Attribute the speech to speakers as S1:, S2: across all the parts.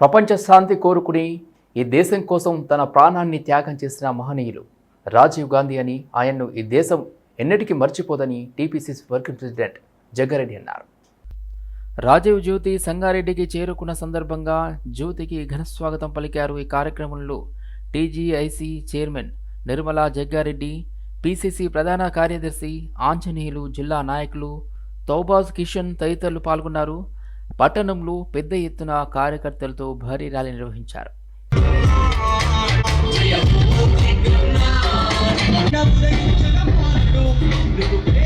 S1: ప్రపంచ శాంతి కోరుకుని ఈ దేశం కోసం తన ప్రాణాన్ని త్యాగం చేసిన మహనీయులు రాజీవ్ గాంధీ అని ఆయన్ను ఈ దేశం ఎన్నటికీ మర్చిపోదని టీపీసీసీ వర్కింగ్ ప్రెసిడెంట్ జగ్గారెడ్డి అన్నారు. రాజీవ్ జ్యోతి సంగారెడ్డికి చేరుకున్న సందర్భంగా జ్యోతికి ఘనస్వాగతం పలికారు ఈ కార్యక్రమంలో TGIC chairman Nirmala Jaggareddy PCC ప్రధాన కార్యదర్శి ఆంజనేయులు జిల్లా నాయకులు తౌబాజ్ కిషన్ తదితరులు పాల్గొన్నారు. పట్టణంలో పెద్ద ఎత్తున కార్యకర్తలతో భారీ ర్యాలీ నిర్వహించారు.
S2: ఉంటాయంటే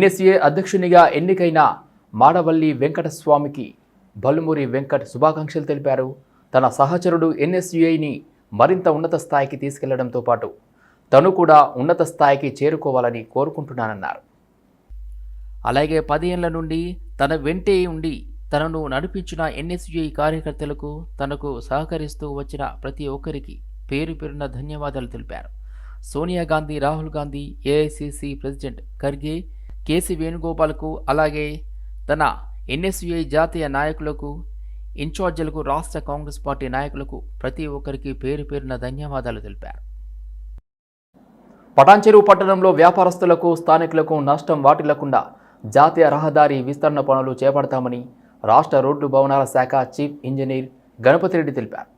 S1: ఎన్ఎస్ఏ అధ్యక్షునిగా ఎన్నికైన మాడవల్లి వెంకటస్వామికి బలుమూరి వెంకట్ శుభాకాంక్షలు తెలిపారు. తన సహచరుడు ఎన్ఎస్యుఐని మరింత ఉన్నత స్థాయికి తీసుకెళ్ళడంతో పాటు తను కూడా ఉన్నత స్థాయికి చేరుకోవాలని కోరుకుంటున్నానన్నారు. అలాగే పదేళ్ళ నుండి తన వెంటే ఉండి తనను నడిపించిన ఎన్ఎస్యుఐ కార్యకర్తలకు తనకు సహకరిస్తూ వచ్చిన ప్రతి ఒక్కరికి పేరు పేరున ధన్యవాదాలు తెలిపారు. Sonia Gandhi Rahul Gandhi AICC president Kharge KC వేణుగోపాల్కు అలాగే తన ఎన్ఎస్యుఐ జాతీయ నాయకులకు ఇన్ఛార్జీలకు రాష్ట్ర కాంగ్రెస్ పార్టీ నాయకులకు ప్రతి ఒక్కరికి పేరు పేరున ధన్యవాదాలు తెలిపారు. పటాన్చెరువు పట్టణంలో వ్యాపారస్తులకు స్థానికులకు నష్టం వాటిల్లకుండా జాతీయ రహదారి విస్తరణ పనులు చేపడతామని రాష్ట్ర రోడ్లు భవనాల శాఖ చీఫ్ ఇంజనీర్ గణపతి రెడ్డి తెలిపారు.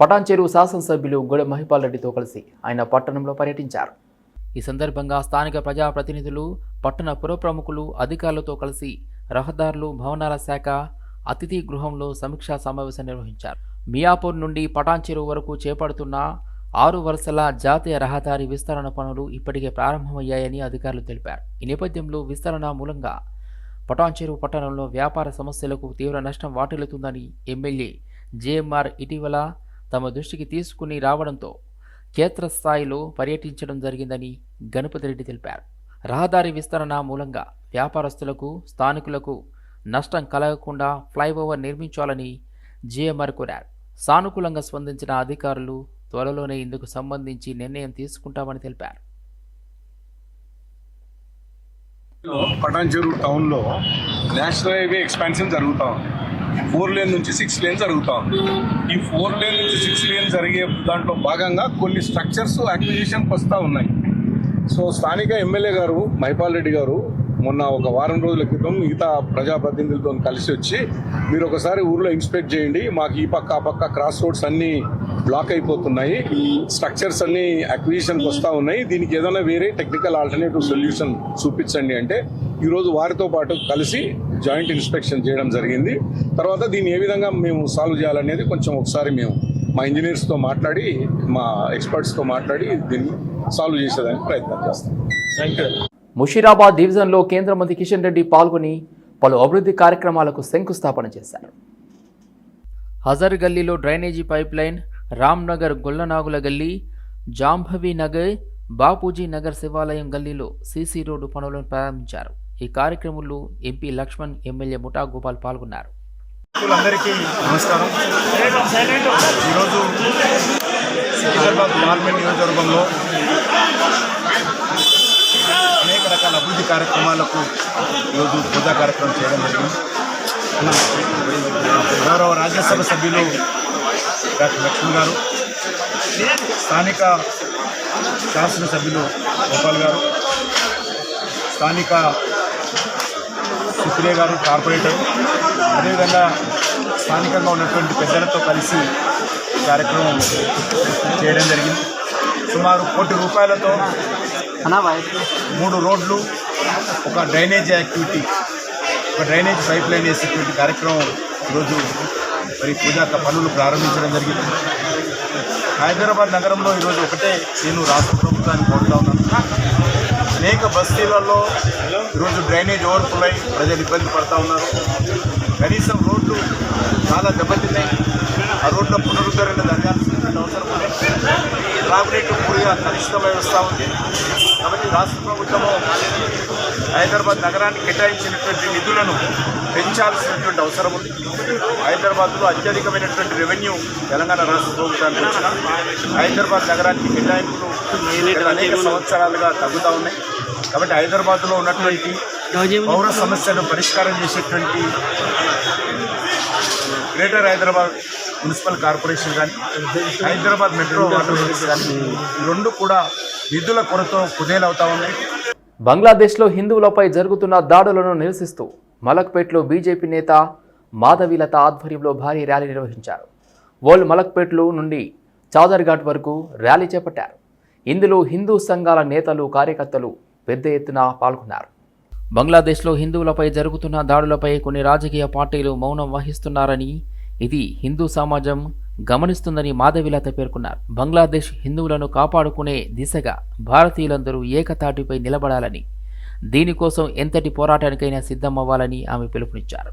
S1: పటాన్చెరువు శాసనసభ్యులు గొడె మహిపాల్ రెడ్డితో కలిసి ఆయన పట్టణంలో పర్యటించారు. ఈ సందర్భంగా స్థానిక ప్రజాప్రతినిధులు పట్టణ పుర ప్రముఖులు అధికారులతో కలిసి రహదారులు భవనాల శాఖ అతిథి గృహంలో సమీక్షా సమావేశం నిర్వహించారు. మియాపూర్ నుండి పటాన్ చెరువు వరకు చేపడుతున్న ఆరు వరుసల జాతీయ రహదారి విస్తరణ పనులు ఇప్పటికే ప్రారంభమయ్యాయని అధికారులు తెలిపారు. ఈ నేపథ్యంలో విస్తరణ మూలంగా పటాన్ చెరువు పట్టణంలో వ్యాపార సమస్యలకు తీవ్ర నష్టం వాటిల్లుతుందని ఎమ్మెల్యే జేఎంఆర్ ఇటీవల తమ దృష్టికి తీసుకుని రావడంతో క్షేత్రస్థాయిలో పర్యటించడం జరిగిందని గణపతి రెడ్డి తెలిపారు. రహదారి విస్తరణ మూలంగా వ్యాపారస్తులకు స్థానికులకు నష్టం కలగకుండా ఫ్లైఓవర్ నిర్మించాలని జేఎంఆర్ కోరారు. సానుకూలంగా స్పందించిన అధికారులు త్వరలోనే ఇందుకు సంబంధించి నిర్ణయం తీసుకుంటామని తెలిపారు.
S3: పటాన్చెరు టౌన్లో నేషనల్ హైవే ఎక్స్పాన్షన్ జరుగుతా ఉంది. ఫోర్ లేన్ నుంచి సిక్స్ లేన్ జరుగుతా ఉంది. ఈ ఫోర్ లేన్ నుంచి సిక్స్ లేన్ జరిగే దాంట్లో భాగంగా కొన్ని స్ట్రక్చర్స్ అక్విజిషన్కి వస్తూ ఉన్నాయి. సో స్థానిక ఎమ్మెల్యే గారు మహిపాల్ రెడ్డి గారు మొన్న ఒక వారం రోజుల క్రితం మిగతా ప్రజాప్రతినిధులతో కలిసి వచ్చి మీరు ఒకసారి ఊర్లో ఇన్స్పెక్ట్ చేయండి. మాకు ఈ పక్క ఆ పక్క క్రాస్ రోడ్స్ అన్ని బ్లాక్ అయిపోతున్నాయి. స్ట్రక్చర్స్ అన్ని అక్విజిషన్కి వస్తూ ఉన్నాయి. దీనికి ఏదైనా వేరే టెక్నికల్ ఆల్టర్నేటివ్ సొల్యూషన్ చూపించండి. అంటే ఈరోజు వారితో పాటు కలిసి జాయింట్ ఇన్స్పెక్షన్ చేయడం జరిగింది. తర్వాత దీన్ని ఏ విధంగా మేము సాల్వ్ చేయాలనేది కొంచెం ఒకసారి మేము మా ఇంజనీర్స్తో మాట్లాడి మా ఎక్స్పర్ట్స్తో మాట్లాడి దీన్ని సాల్వ్ చేసేదానికి ప్రయత్నం చేస్తాం.
S1: ముషీరాబాద్ డివిజన్లో కేంద్ర మంత్రి కిషన్ రెడ్డి పాల్గొని పలు అభివృద్ధి కార్యక్రమాలకు శంకుస్థాపన చేశారు. హజర్ గల్లీలో drainage pipeline Ramnagar Gollanagula గల్లీ జాంభవి నగర్ బాపూజీ నగర్ శివాలయం గల్లీలో సీసీ రోడ్డు పనులను ప్రారంభించారు. ఈ కార్యక్రమంలో ఎంపీ లక్ష్మణ్ ఎమ్మెల్యే ముఠా గోపాల్ పాల్గొన్నారు.
S4: అందరికీ నమస్కారం. ఈరోజు సికింద్రాబాద్ పార్లమెంట్ నియోజకవర్గంలో అనేక రకాల అభివృద్ధి కార్యక్రమాలకు ఈరోజు పూజా కార్యక్రమం చేయడం జరిగింది. గౌరవ రాజ్యసభ సభ్యులు డాక్టర్ లక్ష్మణ్ గారు స్థానిక శాసనసభ్యులు గోపాల్ గారు స్థానిక సుప్రియ గారు కార్పొరేటర్. అదేవిధంగా స్థానికంగా ఉన్నటువంటి పెద్దలతో కలిసి కార్యక్రమం చేయడం జరిగింది. సుమారు కోటి రూపాయలతో మూడు రోడ్లు ఒక డ్రైనేజ్ యాక్టివిటీ ఒక డ్రైనేజ్ పైప్ లైన్ వేసేటువంటి కార్యక్రమం ఈరోజు మరి పూజా పనులు ప్రారంభించడం జరిగింది. హైదరాబాద్ నగరంలో ఈరోజు ఒకటే నేను రాష్ట్ర ప్రభుత్వాన్ని కోరుతా ఉన్నాను. అనేక బస్తీలలో ఈరోజు డ్రైనేజ్ ఓవర్ఫ్లో అయి ప్రజలు ఇబ్బంది పడతా ఉన్నారు. కనీసం రోడ్లు చాలా దెబ్బతిన్నాయి. ఆ రోడ్ల పునరుద్ధరణ జరగాల్సిన అవసరం ఉంది. త్రాగునీటి పూర్తిగా కలుషితమై వస్తూ ఉంది. కాబట్టి రాష్ట్ర ప్రభుత్వము హైదరాబాద్ నగరానికి కేటాయించినటువంటి నిధులను పెంచాల్సినటువంటి అవసరం ఉంది. హైదరాబాద్లో అత్యధికమైనటువంటి రెవెన్యూ తెలంగాణ రాష్ట్ర ప్రభుత్వానికి వచ్చిన హైదరాబాద్ నగరానికి కేటాయింపులు అనేక సంవత్సరాలుగా తగ్గుతూ ఉన్నాయి. కాబట్టి హైదరాబాద్లో ఉన్నటువంటి పౌర సమస్యను పరిష్కారం చేసేటువంటి గ్రేటర్ హైదరాబాద్ మున్సిపల్ కార్పొరేషన్ కానీ హైదరాబాద్ మెట్రో వాటర్ వర్క్స్ కానీ ఈ రెండు కూడా నిధుల కొరత కుదేలవుతా ఉన్నాయి
S1: బంగ్లాదేశ్లో హిందువులపై జరుగుతున్న దాడులను నిరసిస్తూ మలక్పేట్లో బీజేపీ నేత మాధవీలత ఆధ్వర్యంలో భారీ ర్యాలీ నిర్వహించారు. వరల్డ్ మలక్పేట్లో నుండి చౌదర్ఘాట్ వరకు ర్యాలీ చేపట్టారు. ఇందులో హిందూ సంఘాల నేతలు కార్యకర్తలు పెద్ద ఎత్తున పాల్గొన్నారు. బంగ్లాదేశ్లో హిందువులపై జరుగుతున్న దాడులపై కొన్ని రాజకీయ పార్టీలు మౌనం వహిస్తున్నారని ఇది హిందూ సమాజం గమనిస్తుందని మాధవిలత పేర్కొన్నారు. బంగ్లాదేశ్ హిందువులను కాపాడుకునే దిశగా భారతీయులందరూ ఏకతాటిపై నిలబడాలని దీనికోసం ఎంతటి పోరాటానికైనా సిద్ధమవ్వాలని ఆమె పిలుపునిచ్చారు.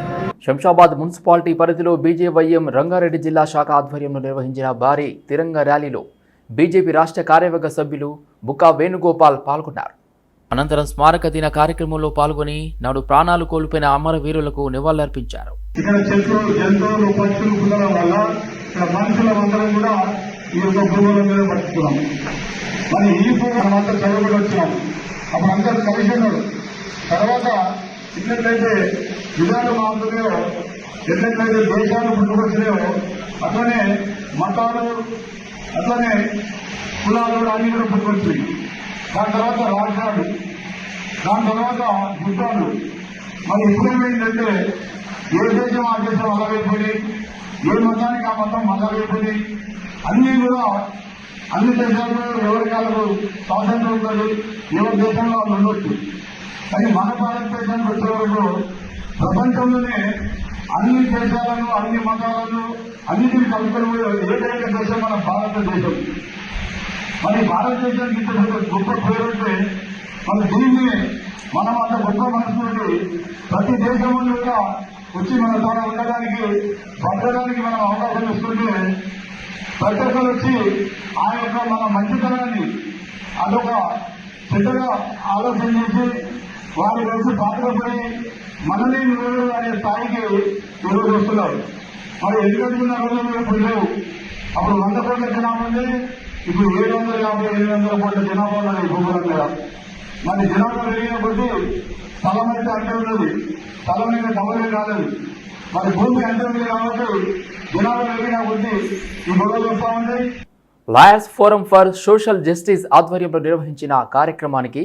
S1: Shamshabad municipality పరిధిలో బీజేవైఎం రంగారెడ్డి జిల్లా శాఖ ఆధ్వర్యంలో నిర్వహించిన భారీ తిరంగ ర్యాలీలో బీజేపీ రాష్ట్ర కార్యవర్గ సభ్యులు బుకా వేణుగోపాల్ పాల్గొన్నారు. అనంతరం స్మారక దిన కార్యక్రమంలో పాల్గొని నాడు ప్రాణాలు కోల్పోయిన అమరవీరులకు నివాళులర్పించారు.
S5: ఇక్కడ చెట్లు జంతువులు పక్షులు వల్ల ఇక్కడ మనుషులం అందరం కూడా ఈ యొక్క భూముల మీద మరి ఈ చదువుకుని వచ్చినాం. అప్పుడు అందరూ కలిసి తర్వాత ఎన్నట్లయితే విధానం మారుతున్నాయో ఎట్లయితే దేశాలు ముందుకొచ్చినాయో అట్లనే మతాలు అట్లనే కులాలు కూడా అన్ని కూడా పుట్టుకొచ్చాయి దాని తర్వాత రాష్ట్రాలు దాని తర్వాత యుద్ధాలు. మరి ఎప్పుడేమైందంటే ఏ దేశం ఆ దేశం అలాగైపోయి ఏ మతానికి ఆ మతం అలాగైపోయి అన్నీ కూడా అన్ని దేశాల్లో ఎవరి కాలకు స్వాతంత్రం ఉంటుంది ఎవరి దేశంలో వాళ్ళు ఉండొచ్చు. కానీ మన భారతదేశానికి వచ్చే ప్రపంచంలోనే అన్ని దేశాలను అన్ని మతాలను అన్నిటిని కలుపుకొని ఏకైక దేశం మన భారతదేశం. మరి భారతదేశానికి ఇచ్చేటువంటి పెద్ద గొప్ప పేరుంటే మన దీన్ని మనం అంత గొప్ప మనసుతోటి ప్రతి దేశంలో కూడా వచ్చి మన ద్వారా ఉండడానికి బతకడానికి మనం అవకాశం ఇస్తుంటే ప్రతి ఒక్కరు వచ్చి ఆ యొక్క మన మంచితనాన్ని అదొక చెడ్డగా ఆలోచన చేసి వారి కలిసి పాత్రపడి మనల్ని నిలవడం అనే స్థాయికి ఈరోజు వస్తున్నారు. మరి ఎందుకంటున్న రోజులు ఇప్పుడు లేవు? అప్పుడు వంద కోట్ల జనాభా ఉంది ఇప్పుడు ఏడు వందల యాభై ఎనిమిది వందల కోట్ల జనాభా ఉన్నది భూగోళం మీద. మరి జనాభా పెరిగిన కొద్దీ స్థలం అయితే అంటే ఉన్నది. స్థలం మీద డబ్బులే కాలేదు మరి భూమి అంటే ఉంది కాబట్టి జనాభా పెరిగిన కొద్దీ ఈ గొడవలు వస్తూ ఉంటాయి
S1: lawyers forum for social justice ఆధ్వర్యంలో నిర్వహించిన కార్యక్రమానికి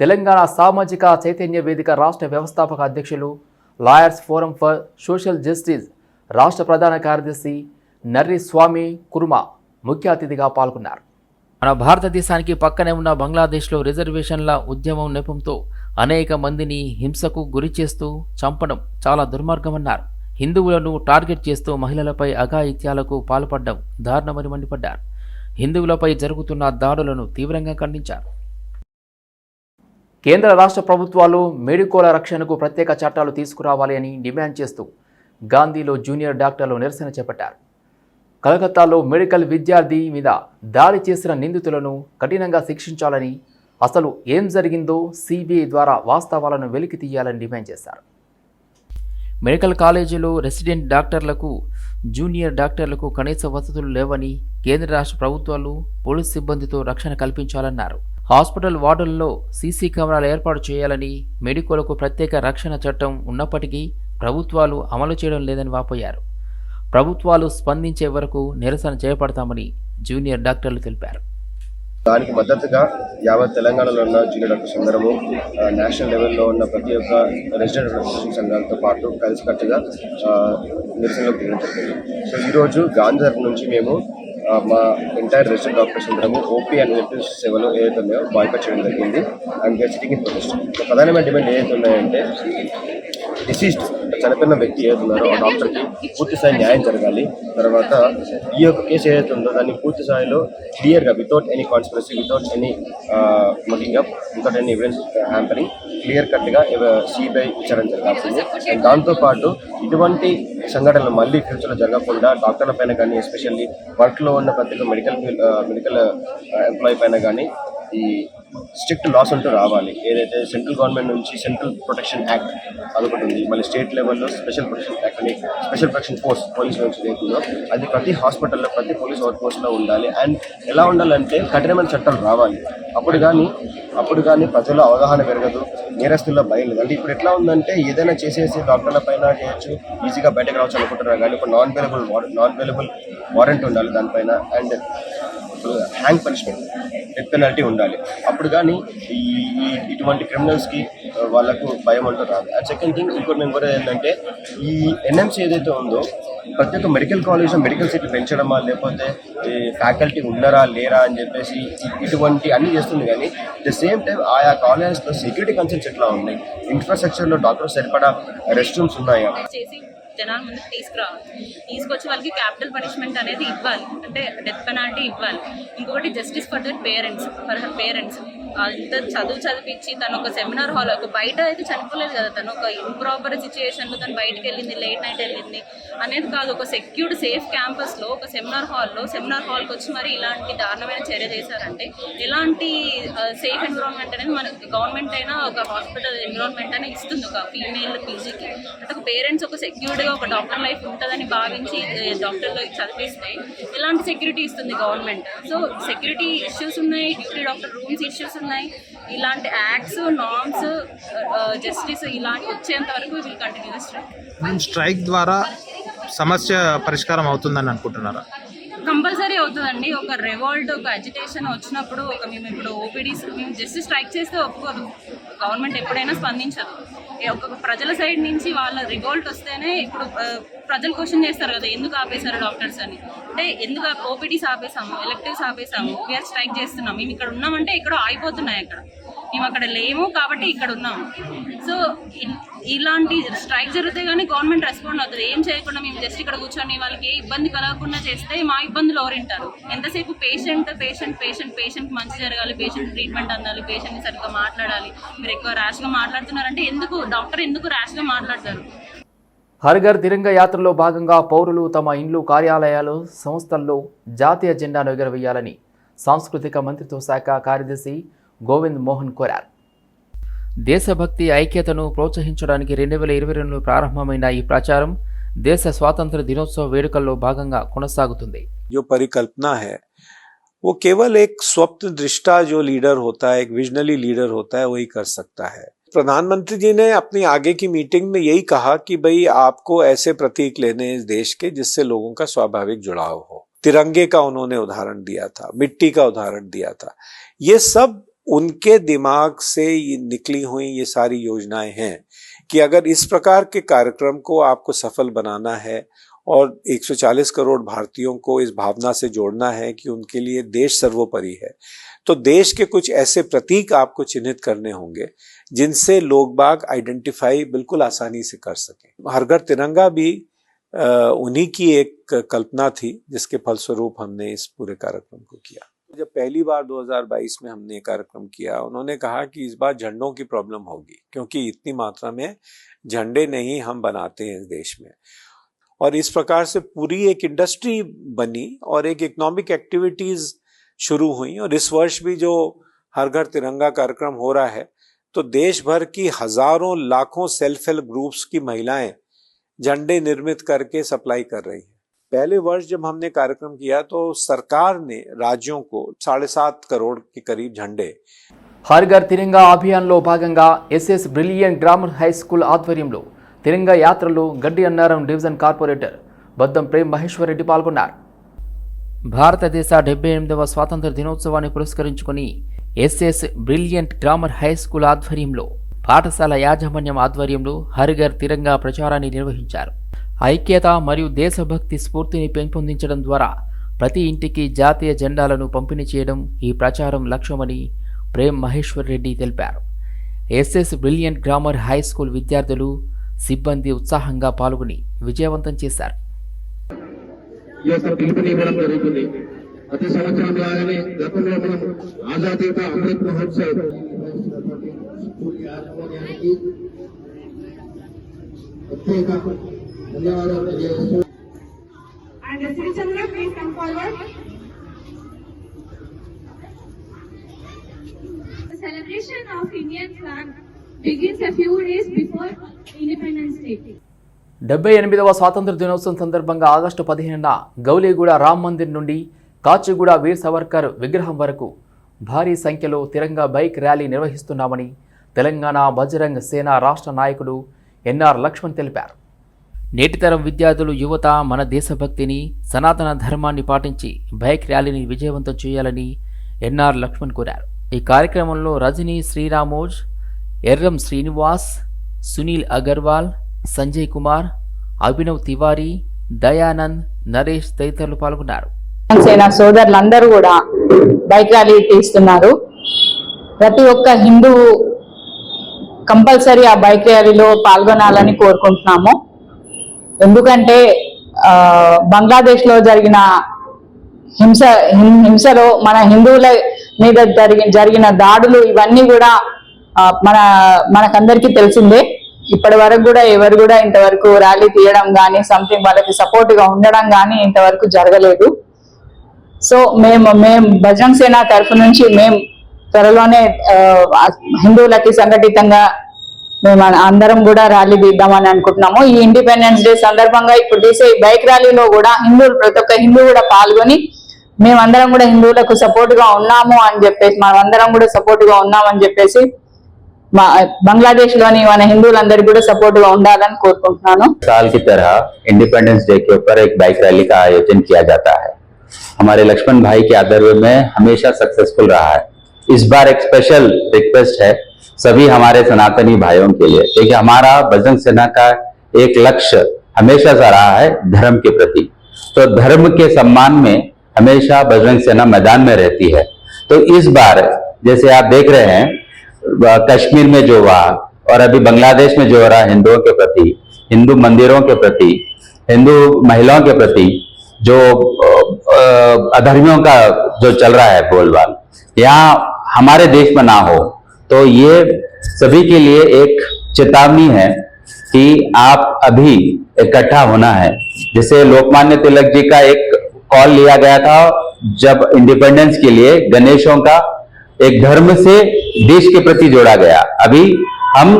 S1: తెలంగాణ సామాజిక చైతన్య వేదిక రాష్ట్ర వ్యవస్థాపక అధ్యక్షులు lawyers forum for social justice రాష్ట్ర ప్రధాన కార్యదర్శి నర్రి స్వామి కుర్మ ముఖ్య అతిథిగా పాల్గొన్నారు. మన భారతదేశానికి పక్కనే ఉన్న బంగ్లాదేశ్లో రిజర్వేషన్ల ఉద్యమం నెపంతో అనేక మందిని హింసకు గురి చేస్తూ చంపడం చాలా దుర్మార్గమన్నారు. హిందువులను టార్గెట్ చేస్తూ మహిళలపై అఘాయిత్యాలకు పాల్పడడం దారుణమని మండిపడ్డారు. హిందువులపై జరుగుతున్న దాడులను తీవ్రంగా ఖండించారు. కేంద్ర రాష్ట్ర ప్రభుత్వాలు మేడికోల రక్షణకు ప్రత్యేక చట్టాలు తీసుకురావాలి అని డిమాండ్ చేస్తూ గాంధీలో జూనియర్ డాక్టర్లు నిరసన చేపట్టారు. కలకత్తాలో మెడికల్ విద్యార్థి మీద దాడి చేసిన నిందితులను కఠినంగా శిక్షించాలని అసలు ఏం జరిగిందో సిబిఐ ద్వారా వాస్తవాలను వెలికి తీయాలని డిమాండ్ చేశారు. మెడికల్ కాలేజీలో రెసిడెంట్ డాక్టర్లకు జూనియర్ డాక్టర్లకు కనీస వసతులు లేవని కేంద్ర రాష్ట్ర ప్రభుత్వాలు పోలీస్ సిబ్బందితో రక్షణ కల్పించాలన్నారు. హాస్పిటల్ వార్డుల్లో సీసీ కెమెరాలు ఏర్పాటు చేయాలని మెడికోలకు ప్రత్యేక రక్షణ చట్టం ఉన్నప్పటికీ ప్రభుత్వాలు అమలు చేయడం లేదని వాపోయారు. ప్రభుత్వాలు స్పందించే వరకు నిరసన చేపడతామని జూనియర్ డాక్టర్లు తెలిపారు.
S6: దానికి మద్దతుగా యావత్ తెలంగాణలో ఉన్న జూనియర్ డాక్టర్స్ అందరము నేషనల్ లెవెల్లో ఉన్న ప్రతి ఒక్క రెసిడెంట్ అసోసియేషన్ సంఘాలతో పాటు కలిసికట్టుగా నిరసనలోకి దిగడం జరిగింది సో ఈరోజు గాంధీ నుంచి మేము మా ఎంటైర్ రెసిడెంట్ డాక్టర్స్ అందరము ఓపీ అండ్ ఎలక్ట్రిక్ సేవలు ఏదైతే ఉన్నాయో బాయ్కట్ చేయడం జరిగింది. And sitting in protest so ప్రధానమైన డిమాండ్ ఏదైతే ఉన్నాయంటే డిసీజ్డ్ చనిపోయిన వ్యక్తి ఏదైతే ఆ డాక్టర్కి పూర్తి స్థాయి న్యాయం జరగాలి. తర్వాత ఈ యొక్క కేసు ఏదైతే ఉందో దాన్ని పూర్తి స్థాయిలో క్లియర్గా without any conspiracy without any making up without any evidence hampering clear కట్గా సిబిఐ విచారణ జరగాల్సింది. అండ్ దాంతోపాటు ఇటువంటి సంఘటనలు మళ్ళీ ఫ్యూచర్లో జరగకుండా డాక్టర్ల పైన కానీ ఎస్పెషల్లీ వర్క్లో ఉన్న ప్రతి ఒక్క మెడికల్ మెడికల్ ఎంప్లాయీ పైన కానీ ఈ స్ట్రిక్ట్ లాస్ అంటూ రావాలి. ఏదైతే సెంట్రల్ గవర్నమెంట్ నుంచి సెంట్రల్ ప్రొటెక్షన్ యాక్ట్ అదొకటి ఉంది మళ్ళీ స్టేట్ లెవెల్లో స్పెషల్ ప్రొటెక్షన్ యాక్ట్ అని స్పెషల్ ప్రొటెక్షన్ ఫోర్స్ పోలీస్ నుంచి లేకుండా అది ప్రతి హాస్పిటల్లో ప్రతి పోలీస్ అవుట్ పోస్ట్లో ఉండాలి. అండ్ ఎలా ఉండాలంటే కఠినమైన చట్టాలు రావాలి. అప్పుడు కానీ అప్పుడు కానీ ప్రజల్లో అవగాహన పెరగదు నేరస్తుల్లో భయం లేదు. అంటే ఇప్పుడు ఎట్లా ఉందంటే ఏదైనా చేసేసి డాక్టర్ల పైన చేయొచ్చు ఈజీగా బయటకు రావచ్చు అనుకుంటున్నారు. కానీ ఇప్పుడు non available non bailable warrant ఉండాలి దానిపైన. And hang punishment death penalty ఉండాలి. అప్పుడు కానీ ఈ ఇటువంటి క్రిమినల్స్కి వాళ్ళకు భయం అంటూ రాదు. అండ్ సెకండ్ థింగ్ ఇంకోటి మేము కూడా ఏంటంటే ఈ ఎన్ఎంసీ ఏదైతే ఉందో ప్రతి ఒక్క మెడికల్ కాలేజ్లో మెడికల్ సీట్లు పెంచడమా లేకపోతే ఫ్యాకల్టీ ఉన్నారా లేరా అని చెప్పేసి ఇటువంటి అన్ని చేస్తుంది కానీ ద సేమ్ టైం ఆయా కాలేజెస్లో సెక్యూరిటీ కన్సర్న్స్ ఎట్లా ఉన్నాయి? ఇన్ఫ్రాస్ట్రక్చర్లో డాక్టర్స్ సరిపడా రెస్ట్ రూమ్స్ ఉన్నాయా
S7: జనాల ముందుకు తీసుకురావాలి. తీసుకొచ్చి వాళ్ళకి క్యాపిటల్ పనిష్మెంట్ అనేది ఇవ్వాలి. అంటే డెత్ పెనాల్టీ ఇవ్వాలి. ఇంకొకటి justice for their parents for her parents అంత చదువు చదివించి తను ఒక సెమినార్ హాల్ ఒక బయట అయితే చనిపోలేదు కదా తను. ఒక ఇంప్రాపర్ సిచ్యుయేషన్లో తను బయటకు వెళ్ళింది లేట్ నైట్ వెళ్ళింది అనేది కాదు. ఒక సెక్యూర్డ్ సేఫ్ క్యాంపస్లో ఒక సెమినార్ హాల్లో సెమినార్ హాల్కి వచ్చి మరి ఇలాంటి దారుణమైన చర్య చేశారంటే ఎలాంటి సేఫ్ ఎన్విరాన్మెంట్ అనేది మన గవర్నమెంట్ అయినా ఒక హాస్పిటల్ ఎన్విరాన్మెంట్ అయినా ఇస్తుంది ఒక ఫీమేల్ పీజీకి అంటే ఒక పేరెంట్స్ ఒక ఒక డాక్టర్ లైఫ్ ఉంటుందని భావించి డాక్టర్లో చదివిస్తే ఎలాంటి సెక్యూరిటీ ఇస్తుంది గవర్నమెంట్? సో సెక్యూరిటీ ఇష్యూస్ ఉన్నాయి డ్యూటీ డాక్టర్ రూమ్స్ ఇష్యూస్ ఉన్నాయి. ఇలాంటి యాక్ట్స్ నార్మ్స్ జస్టిస్ ఇలాంటి వచ్చేంత వరకు విల్ కంటిన్యూ స్ట్రైక్
S8: స్ట్రైక్ ద్వారా సమస్య పరిష్కారం అవుతుందని అనుకుంటున్నారా?
S7: కంపల్సరీ అవుతుందండి. ఒక రివాల్ట్ ఒక అజిటేషన్ వచ్చినప్పుడు ఒక మేము ఇప్పుడు ఓపీడీస్ మేము జస్ట్ స్ట్రైక్ చేస్తే ఒప్పుకోదు. గవర్నమెంట్ ఎప్పుడైనా స్పందించదు. ఒక్కొక్క ఒక ప్రజల సైడ్ నుంచి వాళ్ళ రివోల్ట్ వస్తేనే ఇప్పుడు ప్రజలు క్వశ్చన్ చేస్తారు కదా ఎందుకు ఆపేశారు డాక్టర్స్ అని. అంటే ఎందుకు ఓపీడీస్ ఆపేసాము ఎలక్టివ్స్ ఆపేసాము వీఆర్ స్ట్రైక్ చేస్తున్నాం మేము ఇక్కడ ఉన్నామంటే ఇక్కడ ఆగిపోతున్నాయి అక్కడ. మేము అక్కడ లేము కాబట్టి ఇక్కడ ఉన్నాము. సో ఇలాంటి స్ట్రైక్ జరిగితే కానీ గవర్నమెంట్ రెస్పాండ్ అవుతుంది. ఏం చేయకుండా మేము జస్ట్ ఇక్కడ కూర్చొని వాళ్ళకి ఏ ఇబ్బంది కలగకుండా చేస్తే మా ఇబ్బందులు ఎవరింటారు ఎంతసేపు పేషెంట్ పేషెంట్ పేషెంట్ పేషెంట్ మంచి జరగాలి పేషెంట్ ట్రీట్మెంట్ అందాలి పేషెంట్ని సరిగ్గా మాట్లాడాలి మీరు ఎక్కువ ర్యాష్గా మాట్లాడుతున్నారంటే ఎందుకు డాక్టర్ ఎందుకు ర్యాష్గా మాట్లాడతారు?
S1: హర్ తిరంగ యాత్రలో భాగంగా పౌరులు తమ ఇండ్లు కార్యాలయాలు సంస్థల్లో జాతీయ జెండాను ఎగురవేయాలని సాంస్కృతిక మంత్రిత్వ శాఖ కార్యదర్శి గోవింద్ మోహన్ కోరారు. దేశభక్తి ఐక్యతను ప్రోత్సహించడానికి రెండు వేల ఇరవై రెండులో ప్రారంభమైన ఈ ప్రచారం దేశ స్వాతంత్ర దినోత్సవ వేడుకల్లో భాగంగా కొనసాగుతుంది
S9: जो परिकल्पना है वो केवल एक स्वप्न दृष्टा जो लीडर होता है एक विजनरी लीडर होता है वही कर सकता है प्रधानमंत्री जी ने अपनी आगे की मीटिंग में यही कहा कि भाई आपको ऐसे प्रतीक लेने हैं इस देश के जिससे लोगों का स्वाभाविक जुड़ाव हो तिरंगे का उन्होंने उदाहरण दिया था मिट्टी का उदाहरण दिया था ये सब उनके दिमाग से ये निकली हुई ये सारी योजनाएँ हैं कि अगर इस प्रकार के कार्यक्रम को आपको सफल बनाना है और 140 करोड़ भारतीयों को इस भावना से जोड़ना है कि उनके लिए देश सर्वोपरि है तो देश के कुछ ऐसे प्रतीक आपको चिन्हित करने होंगे, जिनसे लोग बाग आइडेंटिफाई बिल्कुल आसानी से कर सकें। हर घर तिरंगा भी उन्हीं की एक कल्पना थी, जिसके फलस्वरूप हमने इस पूरे कार्यक्रम को किया। जब पहली बार 2022 में हमने कार्यक्रम किया, उन्होंने कहा कि इस बार झंडों की प्रॉब्लम होगी, क्योंकि इतनी मात्रा में झंडे नहीं हम बनाते हैं इस देश में। और इस प्रकार से पूरी एक इंडस्ट्री बनी और एक इकोनॉमिक एक्टिविटीज़ शुरू हुई और इस वर्ष भी जो हर घर तिरंगा कार्यक्रम हो रहा है तो देश भर की हज़ारों लाखों सेल्फ हेल्प ग्रुप्स की महिलाएँ झंडे निर्मित करके सप्लाई कर रही हैं। पहले वर्ष जब हमने कार्यक्रम किया तो सरकार ने राज्यों को साढ़े सात करोड़ के करीब झंडे
S1: హర్ ఘర్ తిరంగా అభియాన్లో భాగంగా SS brilliant grammar high school ఆధ్వర్యంలో తిరంగా యాత్రలో గడ్డి అన్నారం డివిజన్ కార్పొరేటర్ బద్దం ప్రేమ్ మహేశ్వర్ రెడ్డి పాల్గొన్నారు భారతదేశ డెబ్బై ఎనిమిదవ స్వాతంత్ర దినోత్సవాన్ని పురస్కరించుకొని SS brilliant grammar high school ఆధ్వర్యంలో పాఠశాల యాజమాన్యం ఆధ్వర్యంలో హరిఘర్ తిరంగా ప్రచారాన్ని నిర్వహించారు ఐక్యత మరియు దేశభక్తి స్ఫూర్తిని పెంపొందించడం ద్వారా ప్రతి ఇంటికి జాతీయ జెండాలను పంపిణీ చేయడం ఈ ప్రచారం లక్ష్యమని ప్రేమ్ మహేశ్వర్ రెడ్డి తెలిపారు. SS brilliant grammar high school విద్యార్థులు సిబ్బంది ఉత్సాహంగా పాల్గొని విజయవంతం చేశారు.
S5: ప్రతి సంవత్సరం లాగానే గతంలో మనం ఆజాదీ అమృత్ మహోత్సవ్ ప్రత్యేక ధన్యవాదాలు తెలియజేస్తూ
S10: celebration of Indian flag begins a few days before Independence Day.
S1: డెబ్బై ఎనిమిదవ స్వాతంత్ర దినోత్సవం సందర్భంగా ఆగస్టు పదిహేనున గౌలీగూడ రామ్ మందిర్ నుండి కాచిగూడ వీర్ సవర్కర్ విగ్రహం వరకు భారీ సంఖ్యలో తిరంగా బైక్ ర్యాలీ నిర్వహిస్తున్నామని తెలంగాణ బజరంగ్ సేన రాష్ట్ర నాయకుడు ఎన్ఆర్ లక్ష్మణ్ తెలిపారు నేటితరం విద్యార్థులు యువత మన దేశభక్తిని సనాతన ధర్మాన్ని పాటించి బైక్ ర్యాలీని విజయవంతం చేయాలని ఎన్ఆర్ లక్ష్మణ్ కోరారు. ఈ కార్యక్రమంలో రజనీ శ్రీరామోజ్ ఎర్రం శ్రీనివాస్ సునీల్ అగర్వాల్ సంజయ్ కుమార్ అభినవ్ తివారీ దయానంద్ నరేష్ తదితరులు పాల్గొన్నారు.
S11: సేన సోదరులందరూ కూడా బైక్ ర్యాలీ తీస్తున్నారు. ప్రతి ఒక్క హిందువు కంపల్సరీ ఆ బైక్ ర్యాలీలో పాల్గొనాలని కోరుకుంటున్నాము. ఎందుకంటే బంగ్లాదేశ్లో జరిగిన హింస హిం- హింసలో మన హిందువుల మీద జరిగిన జరిగిన దాడులు ఇవన్నీ కూడా మన మనకందరికీ తెలిసిందే. ఇప్పటి వరకు కూడా ఎవరు కూడా ఇంతవరకు ర్యాలీ తీయడం కానీ సంథింగ్ వాళ్ళకి సపోర్ట్గా ఉండడం కానీ ఇంతవరకు జరగలేదు. సో మేము మేము బజరంగ్ సేన తరఫు నుంచి మేము త్వరలోనే హిందువులకి సంఘటితంగా మేము అందరం కూడా ర్యాలీ తీద్దామని అనుకుంటున్నాము ఈ ఇండిపెండెన్స్ డే సందర్భంగా ఇప్పుడు తీసే ఈ బైక్ ర్యాలీలో కూడా హిందువులు ప్రతి ఒక్క హిందువు కూడా పాల్గొని మేమందరం కూడా హిందువులకు సపోర్ట్ గా ఉన్నాము అని చెప్పేసి మనమందరం కూడా సపోర్ట్ గా ఉన్నామని చెప్పేసి మా బంగ్లాదేశ్ లోని మన హిందువులందరికీ కూడా సపోర్ట్ గా ఉండాలని కోరుకుంటున్నాను
S12: साल की तरह इंडिपेंडेंस डे के ऊपर एक बाइक रैली का आयोजन किया जाता है हमारे लक्ष्मण भाई के आदर्य में हमेशा सक्सेसफुल रहा है इस बार एक स्पेशल रिक्वेस्ट है सभी हमारे सनातनी भाइयों के लिए। क्योंकि हमारा बजरंग सेना का एक लक्ष्य हमेशा से रहा है धर्म के प्रति। तो धर्म के सम्मान में हमेशा बजरंग सेना मैदान में रहती है। तो इस बार, जैसे आप देख रहे हैं कश्मीर में जो हुआ और अभी बांग्लादेश में जो हो रहा है हिंदुओं के प्रति, हिंदू मंदिरों के प्रति, हिंदू महिलाओं के प्रति जो अधर्मियों का जो चल रहा है बोलबाल, यहाँ हमारे देश में ना हो तो ये सभी के लिए एक चेतावनी है कि आप अभी इकट्ठा होना है जैसे लोकमान्य तिलक जी का एक कॉल लिया गया था जब इंडिपेंडेंस के लिए गणेशों का एक धर्म से देश के प्रति जोड़ा गया अभी हम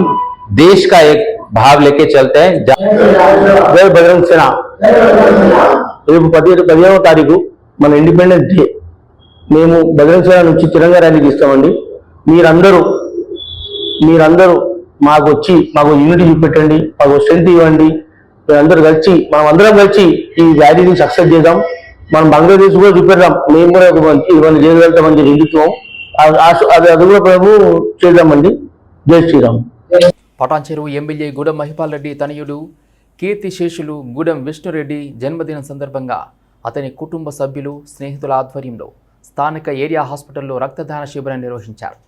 S12: देश का एक भाव लेके चलते हैं जा-
S5: జై బజరంగ్ సేన రేపు పది పదిహేనవ తారీఖు మన ఇండిపెండెన్స్ డే మేము బజరంగ్ సేన నుంచి తిరంగా ర్యాలీ తీస్తామండి మీరందరూ మీరందరూ మాకు వచ్చి మాకు యూనిటీ చూపెట్టండి మాకు స్ట్రెంత్ ఇవ్వండి. మీరందరూ కలిసి మనం అందరం కలిసి ఈ ర్యాలీని సక్సెస్ చేద్దాం. మనం బంగ్లాదేశ్ కూడా చూపెడదాం. మేము కూడా ఒక మంచి ఇవన్నీ చేయగలుగుతామని చెప్పి హిందుత్వం అది అది కూడా మేము చేద్దామండి. జై శ్రీరామ్.
S1: పటాన్చెరు ఎమ్మెల్యే గూడెం మహిపాల్ రెడ్డి తనయుడు కీర్తిశేషులు గూడెం విష్ణురెడ్డి జన్మదినం సందర్భంగా అతని కుటుంబ సభ్యులు స్నేహితుల ఆధ్వర్యంలో స్థానిక ఏరియా హాస్పిటల్లో రక్తదాన శిబిరం నిర్వహించారు.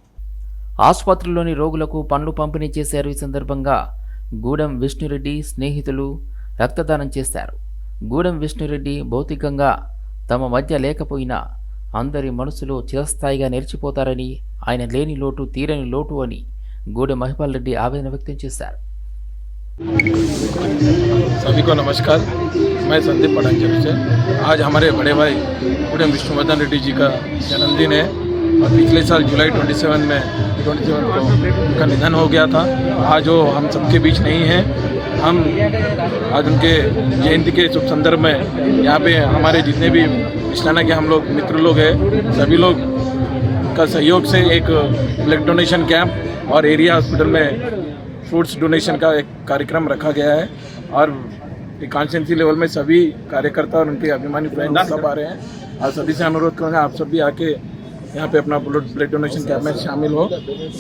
S1: ఆసుపత్రిలోని రోగులకు పండ్లు పంపిణీ చేశారు ఈ సందర్భంగా గూడెం విష్ణురెడ్డి స్నేహితులు రక్తదానం చేశారు గూడెం విష్ణురెడ్డి భౌతికంగా తమ మధ్య లేకపోయినా అందరి మనసులో చిరస్థాయిగా నిలిచిపోతారని ఆయన లేని లోటు తీరని లోటు అని గూడెం మహిపాల్ రెడ్డి ఆవేదన వ్యక్తం చేశారు
S4: सभी को नमस्कार मैं संदीप पटांचल से आज हमारे बड़े भाई पूरे विष्णुवर्धन रेड्डी जी का जन्मदिन है और पिछले साल जुलाई 27 में 27 को निधन हो गया था। आज वो हम सबके बीच नहीं है।
S13: हम आज उनके जयंती के शुभ संदर्भ में यहाँ पे हमारे जितने भी मिष्ठाना के हम लोग, मित्र लोग हैं, सभी लोग का सहयोग से एक ब्लड डोनेशन कैंप और एरिया हॉस्पिटल में फ्रूट्स डोनेशन का एक कार्यक्रम रखा गया है और कॉन्स्टेंसी लेवल में सभी कार्यकर्ता और उनके अभिमानी फ्रेंड सब आ रहे हैं। और सभी से अनुरोध करूँगा आप सब भी आके यहाँ पे अपना ब्लड ब्लड डोनेशन कैंप में शामिल हो।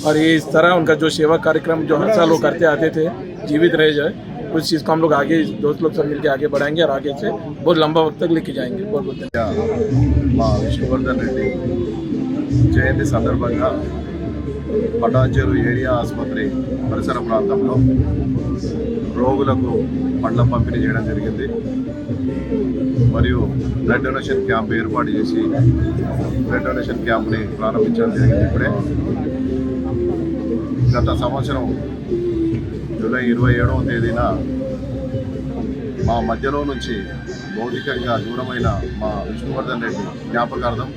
S13: और ये इस तरह उनका जो सेवा कार्यक्रम जो हर साल वो करते आते थे, जीवित रह जाए, उस चीज़ को हम लोग आगे, दोस्त लोग सब मिलकर आगे बढ़ाएँगे और आगे से बहुत लंबा वक्त तक लेके जाएँगे। बहुत बहुत धन्यवाद।
S14: विष्णुवर्धन रेड्डी, जयंती संदर्भंग పటాచేరు ఏరియా ఆసుపత్రి పరిసర ప్రాంతంలో రోగులకు పండ్ల పంపిణీ చేయడం జరిగింది. మరియు బ్లడ్ డొనేషన్ క్యాంప్ ఏర్పాటు చేసి బ్లడ్ డొనేషన్ క్యాంప్ని ప్రారంభించడం జరిగింది. ఇప్పుడే గత సంవత్సరం జూలై ఇరవై ఏడవ తేదీన మా మధ్యలో నుంచి భౌతికంగా దూరమైన మా విష్ణువర్ధన్ రెడ్డి జ్ఞాపకార్థం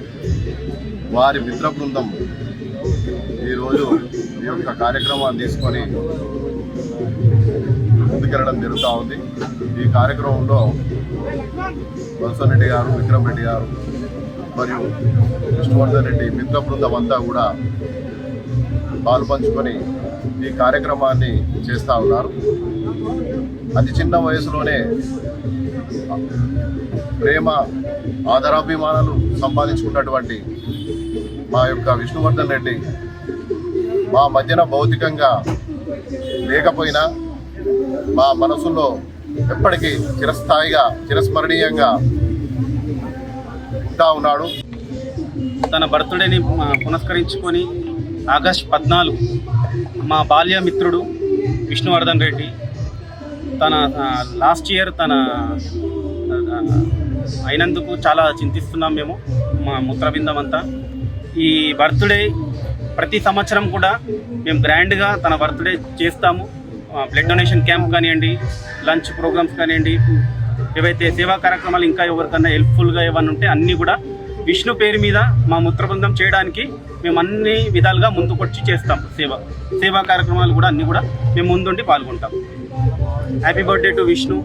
S14: వారి మిత్ర బృందం ఈరోజు ఈ యొక్క కార్యక్రమాన్ని తీసుకొని ముందుకెళ్ళడం జరుగుతూ ఉంది. ఈ కార్యక్రమంలో వలసన్ రెడ్డి గారు విక్రమ్ రెడ్డి గారు మరియు విష్ణువర్ధన్ రెడ్డి మిత్ర బృందం అంతా కూడా పాల్పంచుకొని ఈ కార్యక్రమాన్ని చేస్తూ ఉన్నారు. అతి చిన్న వయసులోనే ప్రేమ ఆదరాభిమానాలు సంపాదించుకున్నటువంటి మా యొక్క విష్ణువర్ధన్ రెడ్డి మా మధ్యన భౌతికంగా లేకపోయినా మా మనసులో ఎప్పటికీ చిరస్థాయిగా చిరస్మరణీయంగా ఉంటా ఉన్నాడు.
S13: తన బర్త్డేని పునస్కరించుకొని ఆగస్ట్ పద్నాలుగు మా బాల్య మిత్రుడు విష్ణువర్ధన్ రెడ్డి తన లాస్ట్ ఇయర్ తన అయినందుకు చాలా చింతిస్తున్నాం మేము మా మూత్రబిందం అంతా. ఈ బర్త్డే ప్రతి సంవత్సరం కూడా మేము గ్రాండ్గా తన బర్త్డే చేస్తాము. బ్లడ్ డొనేషన్ క్యాంప్ కానివ్వండి లంచ్ ప్రోగ్రామ్స్ కానివ్వండి ఏవైతే సేవా కార్యక్రమాలు ఇంకా ఎవరికన్నా హెల్ప్ఫుల్గా ఏమన్నా ఉంటే అన్నీ కూడా విష్ణు పేరు మీద మా మూత్రబృందం చేయడానికి మేము అన్ని విధాలుగా ముందుకొచ్చి చేస్తాం సేవ. సేవా కార్యక్రమాలు కూడా అన్నీ కూడా మేము ముందుండి పాల్గొంటాం. Happy birthday to Vishnu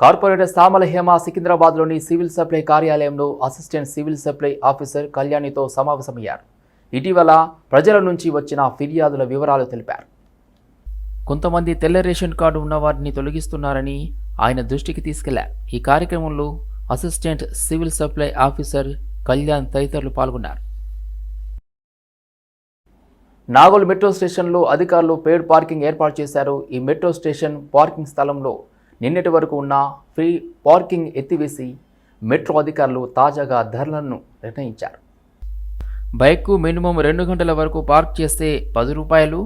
S1: corporator Samala Hema సికింద్రాబాద్లోని civil supply కార్యాలయంలో అసిస్టెంట్ సివిల్ సప్లై ఆఫీసర్ కళ్యాణితో సమావేశమయ్యారు. ఇటీవల ప్రజల నుంచి వచ్చిన ఫిర్యాదుల వివరాలు తెలిపారు. కొంతమంది తెల్ల రేషన్ కార్డు ఉన్నవారిని తొలగిస్తున్నారని ఆయన దృష్టికి తీసుకెళ్ళారు. ఈ కార్యక్రమంలో assistant civil supply officer Kalyan తదితరులు పాల్గొన్నారు. నాగోల్ మెట్రో స్టేషన్లో అధికారులు పేడ్ పార్కింగ్ ఏర్పాటు చేశారు. ఈ మెట్రో స్టేషన్ పార్కింగ్ స్థలంలో నిన్నటి వరకు ఉన్న ఫ్రీ పార్కింగ్ ఎత్తివేసి మెట్రో అధికారులు తాజాగా ధరలను నిర్ణయించారు. బైక్కు మినిమం రెండు గంటల వరకు పార్క్ చేస్తే పది రూపాయలు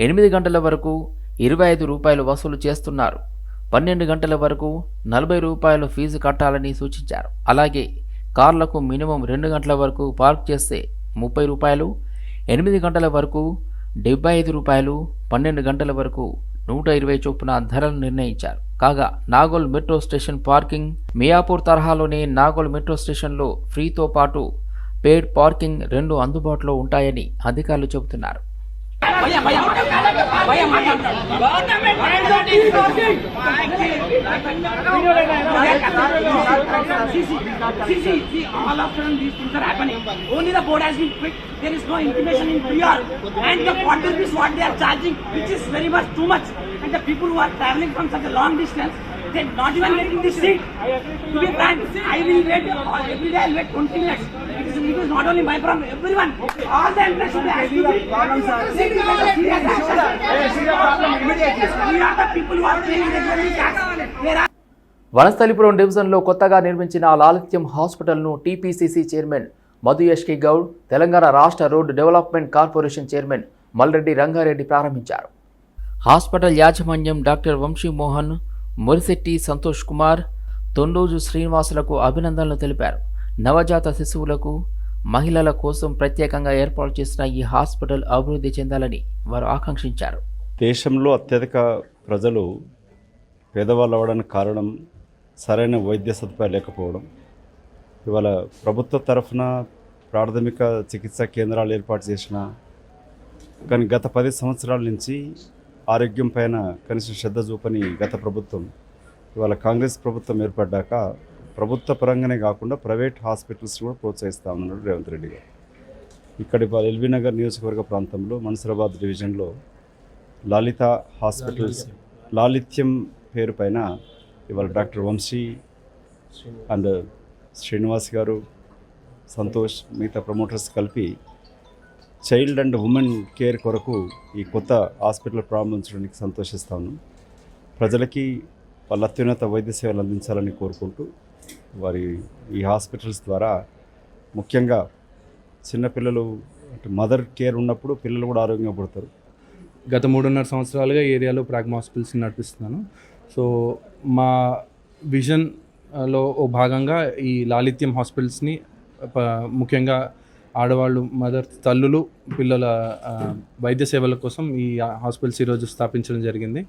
S1: ఎనిమిది గంటల వరకు ఇరవై ఐదు రూపాయలు వసూలు చేస్తున్నారు. పన్నెండు గంటల వరకు నలభై రూపాయలు ఫీజు కట్టాలని సూచించారు. అలాగే కార్లకు మినిమం రెండు గంటల వరకు పార్క్ చేస్తే ముప్పై రూపాయలు ఎనిమిది గంటల వరకు డెబ్బై ఐదు రూపాయలు పన్నెండు గంటల వరకు నూట ఇరవై చొప్పున ధరలు నిర్ణయించారు. కాగా Nagole metro station parking Miyapur తరహాలోని Nagole metro స్టేషన్లో ఫ్రీతో పాటు పేడ్ పార్కింగ్ రెండు అందుబాటులో ఉంటాయని అధికారులు చెబుతున్నారు.
S10: And the people who are traveling from such a long distance, they're not even getting this seat. To be frank, I will wait, uh, every day I'll wait 20 minutes. It is, it is not only my problem, everyone. All the employees should be asked to be. We are the people who are paying regularly tax. There are
S1: Vanasthalipuram డివిజన్లో కొత్తగా నిర్మించిన లాలిత్యం హాస్పిటల్ను TPCC chairman Madhu యష్కి Goud Telangana రాష్ట్ర road development corporation chairman Malreddy Rangareddy ప్రారంభించారు hospital యాజమాన్యం doctor Vamshimohan Murishetti Santosh Kumar Tonduju శ్రీనివాసులకు అభినందనలు తెలిపారు. నవజాత శిశువులకు మహిళల కోసం ప్రత్యేకంగా ఏర్పాటు చేసిన ఈ హాస్పిటల్ అభివృద్ధి చెందాలని వారు ఆకాంక్షించారు.
S15: దేశంలో అత్యధిక ప్రజలు పేదవాళ్ళు అవ్వడానికి కారణం సరైన వైద్య సదుపాయాలు లేకపోవడం. ఇవాళ ప్రభుత్వ తరఫున ప్రాథమిక చికిత్సా కేంద్రాలు ఏర్పాటు చేసిన కానీ గత పది సంవత్సరాల నుంచి ఆరోగ్యం పైన కనీసం శ్రద్ధ చూపని గత ప్రభుత్వం. ఇవాళ కాంగ్రెస్ ప్రభుత్వం ఏర్పడ్డాక ప్రభుత్వ పరంగానే కాకుండా ప్రైవేట్ హాస్పిటల్స్ కూడా ప్రోత్సహిస్తా ఉన్నాడు రేవంత్ రెడ్డి గారు. ఇక్కడ ఇవాళ ఎల్బీ నగర్ నియోజకవర్గ ప్రాంతంలో మన్సరాబాద్ డివిజన్లో లలిత హాస్పిటల్స్ లాలిత్యం పేరు పైన ఇవాళ డాక్టర్ వంశీ అండ్ శ్రీనివాస్ గారు సంతోష్ మిగతా ప్రమోటర్స్ కలిపి చైల్డ్ అండ్ ఉమెన్ కేర్ కొరకు ఈ కొత్త హాస్పిటల్ ప్రారంభించడానికి సంతోషిస్తాను. ప్రజలకి వాళ్ళ అత్యున్నత వైద్య సేవలు అందించాలని కోరుకుంటూ వారి ఈ హాస్పిటల్స్ ద్వారా ముఖ్యంగా చిన్నపిల్లలు అంటే మదర్ కేర్ ఉన్నప్పుడు పిల్లలు కూడా ఆరోగ్యంగా పడతారు.
S16: గత మూడున్నర సంవత్సరాలుగా ఏరియాలో ప్రాగ్మా హాస్పిటల్స్ నడిపిస్తున్నాను. సో మా విజన్లో ఓ భాగంగా ఈ లాలిత్యం హాస్పిటల్స్ని ముఖ్యంగా ఆడవాళ్ళు మదర్ తల్లులు పిల్లల వైద్య సేవల కోసం ఈ హాస్పిటల్స్ ఈరోజు స్థాపించడం జరిగింది.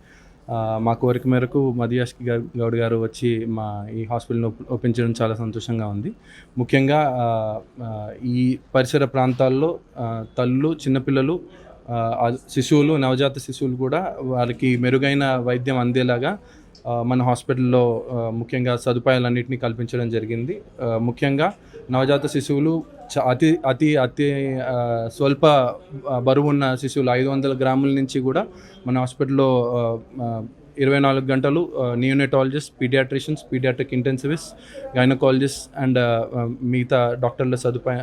S16: మా కోరిక మేరకు మదియాష్ గారు- గౌడ్ గారు వచ్చి మా ఈ హాస్పిటల్ని ఒప్పించడం చాలా సంతోషంగా ఉంది. ముఖ్యంగా ఈ పరిసర ప్రాంతాల్లో తల్లు చిన్నపిల్లలు శిశువులు నవజాత శిశువులు కూడా వారికి మెరుగైన వైద్యం అందేలాగా మన హాస్పిటల్లో ముఖ్యంగా సదుపాయాలన్నింటినీ కల్పించడం జరిగింది. ముఖ్యంగా నవజాత శిశువులు అతి అతి అతి స్వల్ప బరువున్న శిశువులు ఐదు వందల గ్రాముల నుంచి కూడా మన హాస్పిటల్లో ఇరవై నాలుగు గంటలు neonatologist paediatricians paediatric intensivist gynaecologist and మిగతా డాక్టర్ల సదుపాయం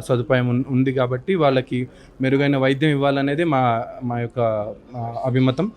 S16: సదుపాయం ఉంది కాబట్టి వాళ్ళకి మెరుగైన వైద్యం ఇవ్వాలనేది మా మా యొక్క అభిమతం.